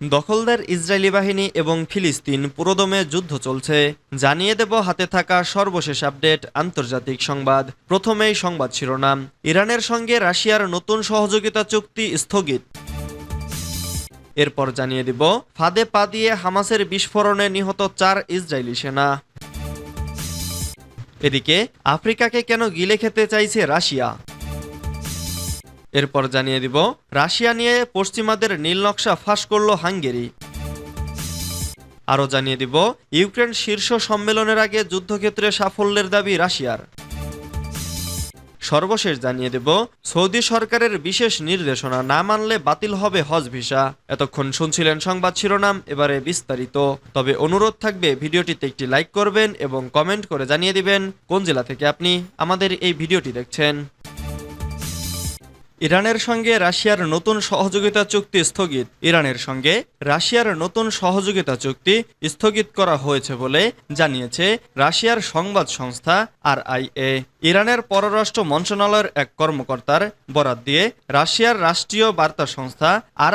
দখলদার ইসরায়েলি বাহিনী এবং ফিলিস্তিন পুরোদমে যুদ্ধ চলছে। জানিয়ে দেব হাতে থাকা সর্বশেষ আপডেট আন্তর্জাতিক সংবাদ। প্রথমেই সংবাদ শিরোনাম। ইরানের সঙ্গে রাশিয়ার নতুন সহযোগিতা চুক্তি স্থগিত। এরপর জানিয়ে দিব, ফাঁদে পা দিয়ে হামাসের বিস্ফোরণে নিহত চার ইসরায়েলি সেনা। এদিকে, আফ্রিকাকে কেন গিলে খেতে চাইছে রাশিয়া? এরপর জানিয়ে দিব, রাশিয়া নিয়ে পশ্চিমাদের নীল নকশা ফাঁস করল হাঙ্গেরি। আরও জানিয়ে দিব, ইউক্রেন শীর্ষ সম্মেলনের আগে যুদ্ধক্ষেত্রে সাফল্যের দাবি রাশিয়ার। সর্বশেষ জানিয়ে দেব, সৌদি সরকারের বিশেষ নির্দেশনা না মানলে বাতিল হবে হজ ভিসা। এতক্ষণ শুনছিলেন সংবাদ শিরোনাম, এবারে বিস্তারিত। তবে অনুরোধ থাকবে, ভিডিওটিতে একটি লাইক করবেন এবং কমেন্ট করে জানিয়ে দিবেন, কোন জেলা থেকে আপনি আমাদের এই ভিডিওটি দেখছেন। ইরানের সঙ্গে রাশিয়ার নতুন সহযোগিতা চুক্তি স্থগিত। ইরানের সঙ্গে রাশিয়ার নতুন সহযোগিতা চুক্তি স্থগিত করা হয়েছে বলে জানিয়েছে রাশিয়ার সংবাদ সংস্থা আর ইরানের পররাষ্ট্র মন্ত্রণালয়ের এক কর্মকর্তার বরাত দিয়ে রাশিয়ার রাষ্ট্রীয় বার্তা সংস্থা আর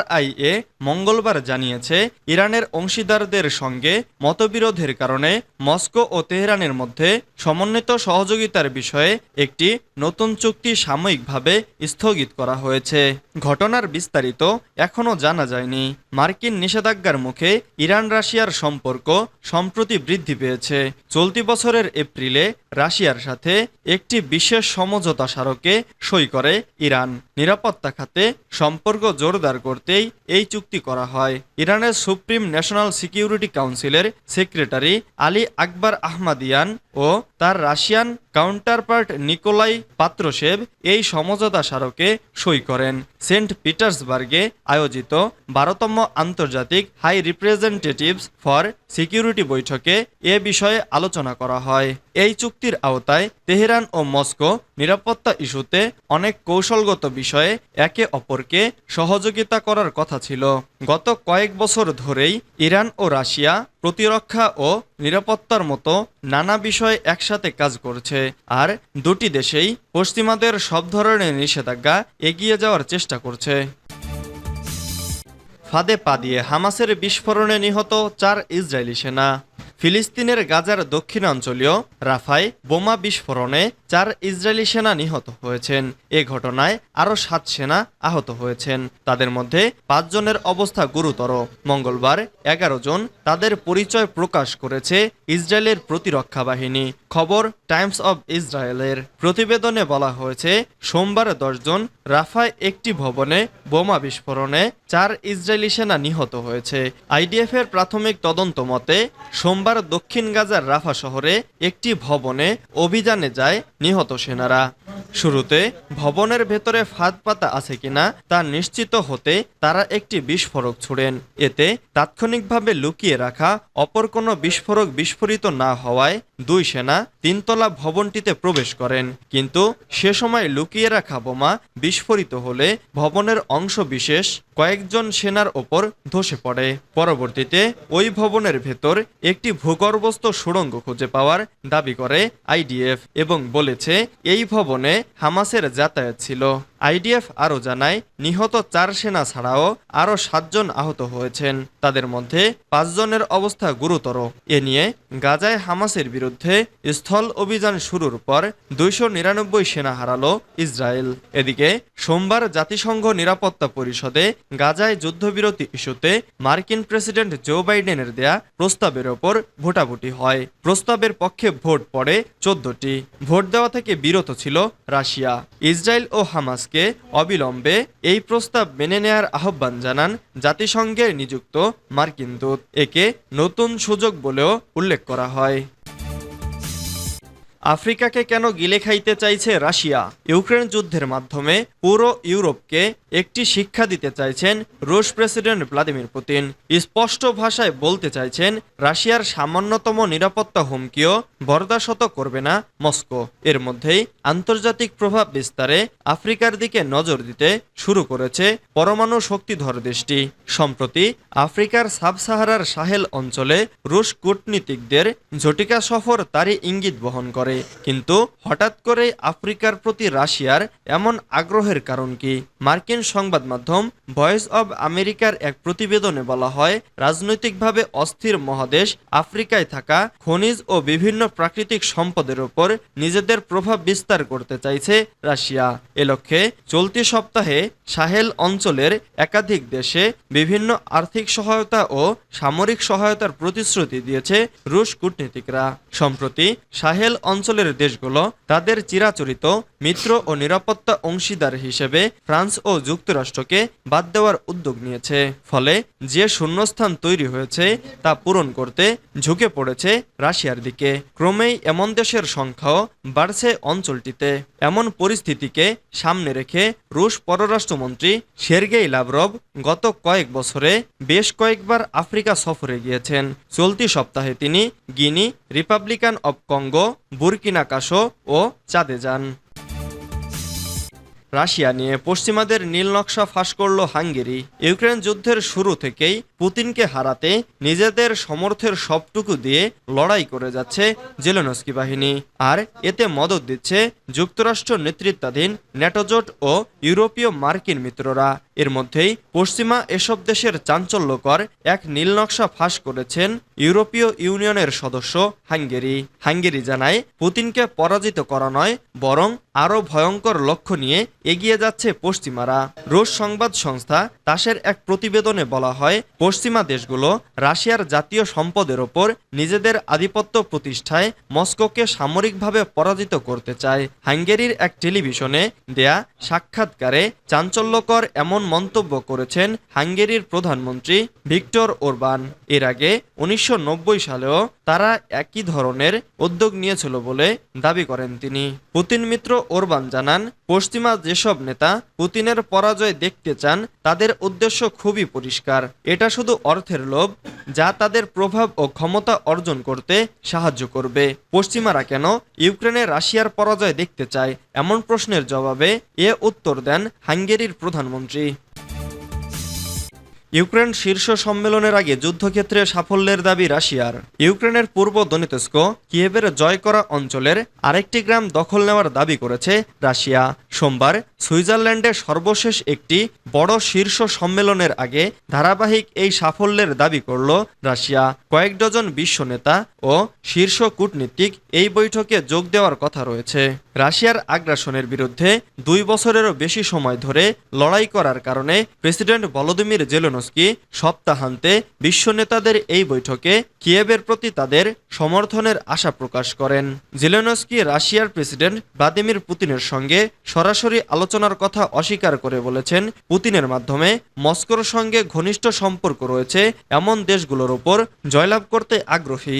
মঙ্গলবার জানিয়েছে, ইরানের অংশীদারদের সঙ্গে মতবিরোধের কারণে মস্কো ও তেহরানের মধ্যে সমন্বিত সহযোগিতার বিষয়ে একটি নতুন চুক্তি সাময়িকভাবে স্থগিত করা হয়েছে। ঘটনার বিস্তারিত এখনও জানা যায়নি। মার্কিন নিষেধাজ্ঞার মুখে ইরান রাশিয়ার সম্পর্ক সম্প্রতি বৃদ্ধি পেয়েছে। চলতি বছরের এপ্রিলে রাশিয়ার সাথে একটি বিশেষ সমঝোতা স্মারকে সই করে ইরান। নিরাপত্তা খাতে সম্পর্ক জোরদার করতেই এই চুক্তি করা হয়। ইরানের সুপ্রিম ন্যাশনাল সিকিউরিটি কাউন্সিলের সেক্রেটারি আলী আকবর আহমাদিয়ান ও তার রাশিয়ান কাউন্টারপার্ট নিকোলাই পাত্রসেব এই সমঝোতা স্মারকে সই করেন। সেন্ট পিটার্সবার্গে আয়োজিত বারোতম আন্তর্জাতিক হাই রিপ্রেজেন্টেটিভস ফর সিকিউরিটি বৈঠকে এ বিষয়ে আলোচনা করা হয়। এই চুক্তির আওতায় তেহরান ও মস্কো নিরাপত্তা ইস্যুতে অনেক কৌশলগত বিষয়ে একে অপরকে সহযোগিতা করার কথা ছিল। গত কয়েক বছর ধরেই ইরান ও রাশিয়া প্রতিরক্ষা ও নিরাপত্তার মতো নানা বিষয়ে একসাথে কাজ করছে, আর দুটি দেশেই পশ্চিমাদের সব ধরনের নিষেধাজ্ঞা এগিয়ে যাওয়ার চেষ্টা করছে। ফাঁদে পা দিয়ে হামাসের বিস্ফোরণে নিহত চার ইসরায়েলি সেনা। ফিলিস্তিনের গাজার দক্ষিণাঞ্চলীয় রাফায় বোমা বিস্ফোরণে চার ইসরায়েলি সেনা নিহত হয়েছেন। এ ঘটনায় আরও সাত সেনা আহত হয়েছেন। তাদের মধ্যে পাঁচজনের অবস্থা গুরুতর। মঙ্গলবার এগারো জন তাদের পরিচয় প্রকাশ করেছে ইসরায়েলের প্রতিরক্ষা বাহিনী। খবর টাইমস অব ইসরায়েলের। প্রতিবেদনে বলা হয়েছে, সোমবার দশজন রাফায় একটি ভবনে বোমা বিস্ফোরণে চার ইসরায়েলি সেনা নিহত হয়েছে। আইডিএফ এর প্রাথমিক তদন্ত মতে, সোমবার দক্ষিণ গাজার রাফা শহরে একটি ভবনে অভিযানে যায় নিহত সেনারা। শুরুতে ভবনের ভেতরে ফাঁদ পাতা আছে কিনা তা নিশ্চিত হতে তারা একটি বিস্ফোরক ছুড়েন। এতে তাৎক্ষণিকভাবে লুকিয়ে রাখা অপর কোনো বিস্ফোরক বিস্ফোরিত না হওয়ায় দুই সেনা তিনতলা ভবনটিতে প্রবেশ করেন। কিন্তু সে সময় লুকিয়ে রাখা বোমা বিস্ফোরিত হলে ভবনের অংশ বিশেষ কয়েকজন সেনার ওপর ধসে পড়ে। পরবর্তীতে ওই ভবনের ভেতর একটি ভূগর্ভস্থ সুড়ঙ্গ খুঁজে পাওয়ার দাবি করে আইডিএফ এবং বলেছে, এই ভবনে হামাসের যাতায়াত ছিল। আইডিএফ আরও জানায়, নিহত চার সেনা ছাড়াও আরও সাতজন আহত হয়েছেন। তাদের মধ্যে পাঁচজনের অবস্থা গুরুতর। এ নিয়ে গাজায় হামাসের বিরুদ্ধে স্থল অভিযান শুরুর পর দুইশো নিরানব্বই সেনা হারালো ইসরায়েল। এদিকে সোমবার জাতিসংঘ নিরাপত্তা পরিষদে গাজায় যুদ্ধবিরতি ইস্যুতে মার্কিন প্রেসিডেন্ট জো বাইডেনের দেয়া প্রস্তাবের ওপর ভোটাভুটি হয়। প্রস্তাবের পক্ষে ভোট পড়ে চোদ্দটি। ভোট দেওয়া থেকে বিরত ছিল রাশিয়া। ইসরায়েল ও হামাসকে অবিলম্বে এই প্রস্তাব মেনে নেয়ার আহ্বান জানান জাতিসংঘের নিযুক্ত মার্কিন দূত। একে নতুন সুযোগ বলেও উল্লেখ করা হয়। আফ্রিকাকে কেন গিলে খাইতে চাইছে রাশিয়া? ইউক্রেন যুদ্ধের মাধ্যমে পুরো ইউরোপকে একটি শিক্ষা দিতে চাইছেন রুশ প্রেসিডেন্ট ভ্লাদিমির পুতিন। স্পষ্ট ভাষায় বলতে চাইছেন, রাশিয়ার সামান্যতম নিরাপত্তা হুমকিও বরদাশত করবে না মস্কো। এর মধ্যেই আন্তর্জাতিক প্রভাব বিস্তারে আফ্রিকার দিকে নজর দিতে শুরু করেছে পরমাণু শক্তিধর দেশটি। সম্প্রতি আফ্রিকার সাবসাহারার সাহেল অঞ্চলে রুশ কূটনীতিকদের ঝটিকা সফর তারই ইঙ্গিত বহন করে। পারে কিন্তু হঠাৎ করে আফ্রিকার প্রতি রাশিয়ার এমন আগ্রহের কারণ কি? মার্কিন সংবাদ মাধ্যম ভয়েস অব আমেরিকার এক প্রতিবেদনে বলা হয়, রাজনৈতিকভাবে অস্থির মহাদেশ আফ্রিকায় থাকা খনিজ ও বিভিন্ন প্রাকৃতিক সম্পদের উপর নিজেদের প্রভাব বিস্তার করতে চাইছে রাশিয়া। এ লক্ষ্যে চলতি সপ্তাহে সাহেল অঞ্চলের একাধিক দেশে বিভিন্ন আর্থিক সহায়তা ও সামরিক সহায়তার প্রতিশ্রুতি দিয়েছে রুশ কূটনীতিকরা। সম্প্রতি সাহেল অঞ্চলের দেশগুলো তাদের চিরাচরিত, মিত্র ও নিরাপত্তা অংশীদার হিসেবে ফ্রান্স ও যুক্তরাষ্ট্রকে বাদ দেওয়ার উদ্যোগ নিয়েছে। ফলে যে শূন্যস্থান তৈরি হয়েছে, তা পূরণ করতে ঝুঁকে পড়েছে রাশিয়ার দিকে। ক্রমেই এমন দেশের সংখ্যাও বাড়ছে অঞ্চলটিতে। এমন পরিস্থিতিকে সামনে রেখে রুশ পররাষ্ট্রমন্ত্রী সের্গেই লাভরভ গত কয়েক বছরে বেশ কয়েকবার আফ্রিকা সফরে গিয়েছেন। চলতি সপ্তাহে তিনি Guinea, Republican of Congo, Burkina Faso ও চাঁদে যান। রাশিয়া নিয়ে পশ্চিমাদের নীল নকশা ফাঁস করল হাঙ্গেরি। ইউক্রেন যুদ্ধের শুরু থেকেই পুতিনকে হারাতে নিজেদের সমর্থের সবটুকু দিয়ে লড়াই করে যাচ্ছে জেলেনস্কি বাহিনী। আর এতে মদত দিচ্ছে যুক্তরাষ্ট্র নেতৃত্বাধীন ন্যাটোজোট ও ইউরোপীয় মার্কিন মিত্ররা। এর মধ্যেই পশ্চিমা এসব দেশের চাঞ্চল্যকর এক নীল নকশা ফাঁস করেছেন ইউরোপীয় ইউনিয়নের সদস্য হাঙ্গেরি। হাঙ্গেরি জানায়, পুতিনকে পরাজিত করা নয়, বরং আরও ভয়ঙ্কর লক্ষ্য নিয়ে এগিয়ে যাচ্ছে পশ্চিমারা। রুশ সংবাদ সংস্থা তাসের এক প্রতিবেদনে বলা হয় পশ্চিমা দেশগুলো রাশিয়ার জাতীয় সম্পদের ওপর নিজেদের আধিপত্য প্রতিষ্ঠায় মস্কোকে সামরিকভাবে পরাজিত করতে চায়। হাঙ্গেরির এক টেলিভিশনে দেয়া সাক্ষাৎকারে চাঞ্চল্যকর এমন মন্তব্য করেছেন হাঙ্গেরির প্রধানমন্ত্রী ভিক্টর ওরবান। এর আগে উনিশশো নব্বই সালেও তারা একই ধরনের উদ্যোগ নিয়েছিল বলে দাবি করেন তিনি। পুতিন মিত্র ওরবান জানান, পশ্চিমা যেসব নেতা পুতিনের পরাজয় দেখতে চান, তাদের উদ্দেশ্য খুবই পরিষ্কার। এটা শুধু অর্থের লোভ, যা তাদের প্রভাব ও ক্ষমতা অর্জন করতে সাহায্য করবে। পশ্চিমারা কেন ইউক্রেনে রাশিয়ার পরাজয় দেখতে চায়? এমন প্রশ্নের জবাবে এ উত্তর দেন হাঙ্গেরির প্রধানমন্ত্রী। ইউক্রেন শীর্ষ সম্মেলনের আগে যুদ্ধক্ষেত্রে সাফল্যের দাবি রাশিয়ার। ইউক্রেনের পূর্ব দনিতস্ক, কিয়েভের জয় করা অঞ্চলের আরেকটি গ্রাম দখল নেওয়ার দাবি করেছে রাশিয়া। সোমবার সুইজারল্যান্ডে সর্বশেষ একটি বড় শীর্ষ সম্মেলনের আগে ধারাবাহিক এই সাফল্যের দাবি করল রাশিয়া। কয়েক ডজন বিশ্ব নেতা ও শীর্ষ কূটনীতিক এই বৈঠকে যোগ দেওয়ার কথা রয়েছে। রাশিয়ার আগ্রাসনের বিরুদ্ধে দুই বছরেরও বেশি সময় ধরে লড়াই করার কারণে প্রেসিডেন্ট ভলোদিমির জেলোনস্কি সপ্তাহান্তে বিশ্ব নেতাদের এই বৈঠকে কিয়েবের প্রতি তাদের সমর্থনের আশা প্রকাশ করেন। জেলেনস্কি রাশিয়ার প্রেসিডেন্ট ভ্লাদিমির পুতিনের সঙ্গে সরাসরি আলোচনার কথা অস্বীকার করে বলেছেন, পুতিনের মাধ্যমে মস্কোর সঙ্গে ঘনিষ্ঠ সম্পর্ক রয়েছে, এমন দেশগুলোর ওপর জয়লাভ করতে আগ্রহী।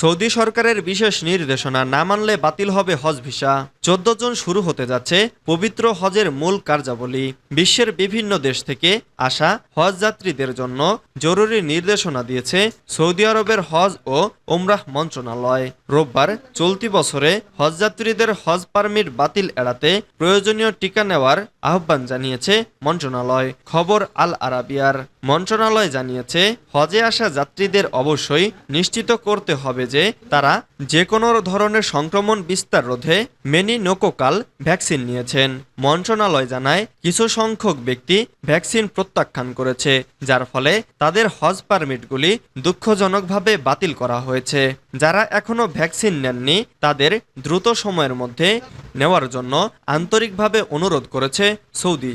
সৌদি সরকারের বিশেষ নির্দেশনা না মানলে বাতিল হবে হজ ভিসা। চোদ্দ জন শুরু হতে যাচ্ছে পবিত্র হজের মূল কার্যাবলী। বিশ্বের বিভিন্ন দেশ থেকে আসা হজ যাত্রীদের জন্য জরুরি নির্দেশনা দিয়েছে সৌদি আরবের হজ ও ওমরাহ মন্ত্রণালয়। রোববার চলতি বছরে হজযাত্রীদের হজ পারমিট বাতিল এড়াতে প্রয়োজনীয় টিকা নেওয়ার আহ্বান জানিয়েছে মন্ত্রণালয়। খবর আল আরাবিয়ার। মন্ত্রণালয় জানিয়েছে, হজে আসা যাত্রীদের অবশ্যই নিশ্চিত করতে হবে যে তারা যে কোনো ধরনের সংক্রমণ বিস্তার রোধে মেনিনোকোকাল ভ্যাকসিন নিয়েছেন। মন্ত্রণালয় জানায়, কিছু সংখ্যক ব্যক্তি ভ্যাকসিন প্রত্যাখ্যান করেছে, যার ফলে তাদের হজ পারমিটগুলি দুঃখজনকভাবে বাতিল করা হয়েছে। যারা এখনও ভ্যাকসিন নেননি, তাদের দ্রুত সময়ের মধ্যে নেওয়ার জন্য আন্তরিকভাবে অনুরোধ করেছে সৌদি